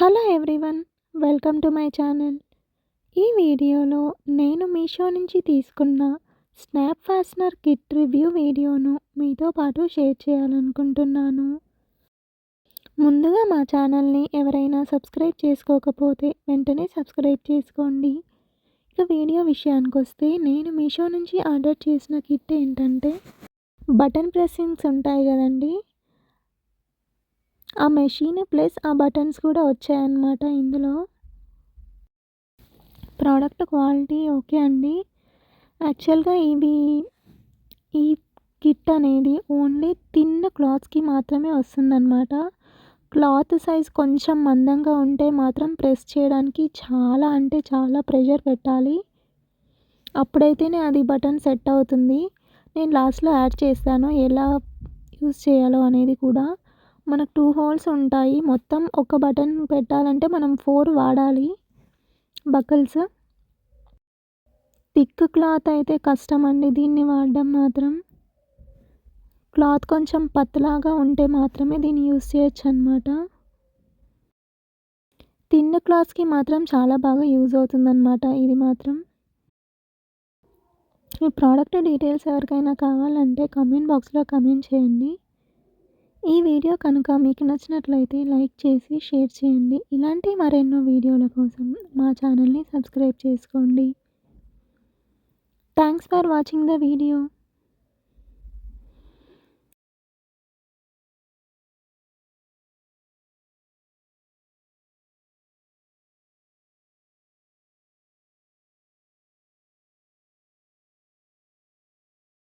Hello everyone welcome to my channel. ఈ వీడియోలో నేను మీషో నుంచి తీసుకున్న స్నాప్ ఫాస్నర్ కిట్ రివ్యూ వీడియోను మీతో పాటు షేర్ చేయాలనుకుంటున్నాను. ముందుగా మా ఛానల్ని ఎవరైనా సబ్స్క్రైబ్ చేసుకోకపోతే వెంటనే సబ్స్క్రైబ్ చేసుకోండి. ఇక వీడియో విషయానికి వస్తే నేను మీషో నుంచి ఆర్డర్ చేసిన కిట్ ఏంటంటే బటన్ ప్రెస్సింగ్స్ ఉంటాయి కదండి. ఆ మెషిన్ ప్లస్ ఆ బటన్స్ కూడా వచ్చాయన్నమాట ఇందులో. ప్రోడక్ట్ క్వాలిటీ ఓకే అండి. యాక్చువల్గా ఇది ఈ కిట్ అనేది ఓన్లీ తిన్న క్లాత్స్కి మాత్రమే వస్తుందన్నమాట. క్లాత్ సైజ్ కొంచెం మందంగా ఉంటే మాత్రం ప్రెస్ చేయడానికి చాలా అంటే చాలా ప్రెషర్ పెట్టాలి. అప్పుడైతేనే అది బటన్ సెట్ అవుతుంది. నేను లాస్ట్లో యాడ్ చేస్తాను ఎలా యూస్ చేయాలో అనేది కూడా. మనకు టూ హోల్స్ ఉంటాయి. మొత్తం ఒక బటన్ పెట్టాలంటే మనం ఫోర్ వాడాలి. బకల్స్ థిక్ క్లాత్ అయితే కష్టం అండి దీన్ని వాడడం మాత్రం. క్లాత్ కొంచెం పత్లాగా ఉంటే మాత్రమే దీన్ని యూస్ చేయొచ్చు అనమాట తిన్న క్లాత్స్కి మాత్రం చాలా బాగా యూజ్ అవుతుందన్నమాట ఇది మాత్రం. ఈ ప్రోడక్ట్ డీటెయిల్స్ ఎవరికైనా కావాలంటే కమెంట్ బాక్స్లో కమెంట్ చేయండి. ఈ వీడియో కనుక మీకు నచ్చినట్లయితే లైక్ చేసి షేర్ చేయండి. ఇలాంటి మరెన్నో వీడియోల కోసం మా ఛానల్ని సబ్స్క్రైబ్ చేసుకోండి. Thanks for watching the video